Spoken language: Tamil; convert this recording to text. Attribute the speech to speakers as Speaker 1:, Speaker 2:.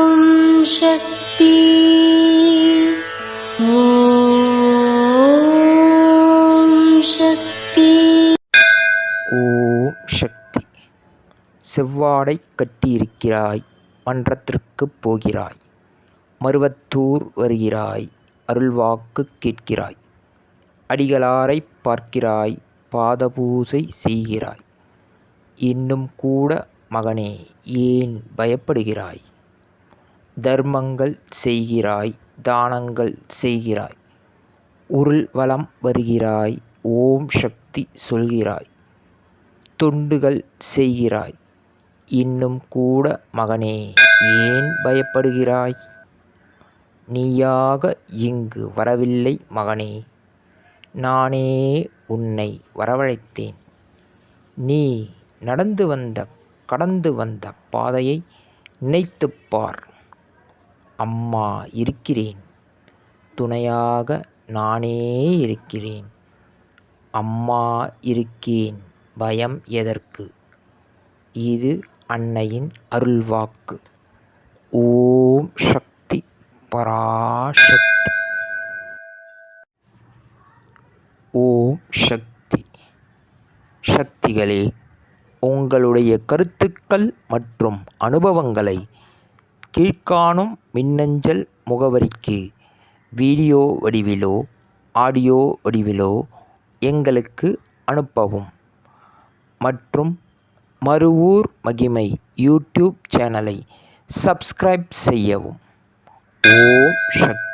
Speaker 1: ॐ शक्ति ॐ शक्ति
Speaker 2: ஓம் சக்தி செவ்வாடை கட்டியிருக்கிறாய் மன்றத்திற்குப் போகிறாய் மருவத்தூர் வருகிறாய் அருள்வாக்கு கேட்கிறாய் அடிகளாரைப் பார்க்கிறாய் பாதபூசை செய்கிறாய் இன்னும் கூட மகனே ஏன் பயப்படுகிறாய்? தர்மங்கள் செய்கிறாய் தானங்கள் செய்கிறாய். உருள் வளம் வருகிறாய் ஓம் சக்தி சொல்கிறாய். தொண்டுகள் செய்கிறாய். இன்னும் கூட மகனே ஏன் பயப்படுகிறாய்? நீயாக இங்கு வரவில்லை மகனே. நானே உன்னை வரவழைத்தேன். நீ நடந்து வந்த கடந்து வந்த பாதையை நினைத்துப் பார். அம்மா இருக்கிறேன். துணையாக நானே இருக்கிறேன். அம்மா இருக்கேன். பயம் எதற்கு? இது அன்னையின் அருள்வாக்கு. ஓம் சக்தி பராசக்தி. ஓம் சக்தி. சக்திகளே உங்களுடைய கருத்துக்கள் மற்றும் அனுபவங்களை கீழ்காணும் மின்னஞ்சல் முகவரிக்கு வீடியோ வடிவிலோ ஆடியோ வடிவிலோ எங்களுக்கு அனுப்பவும். மற்றும் மறுவூர் மகிமை யூடியூப் சேனலை சப்ஸ்கிரைப் செய்யவும். ஓம் சக்தி.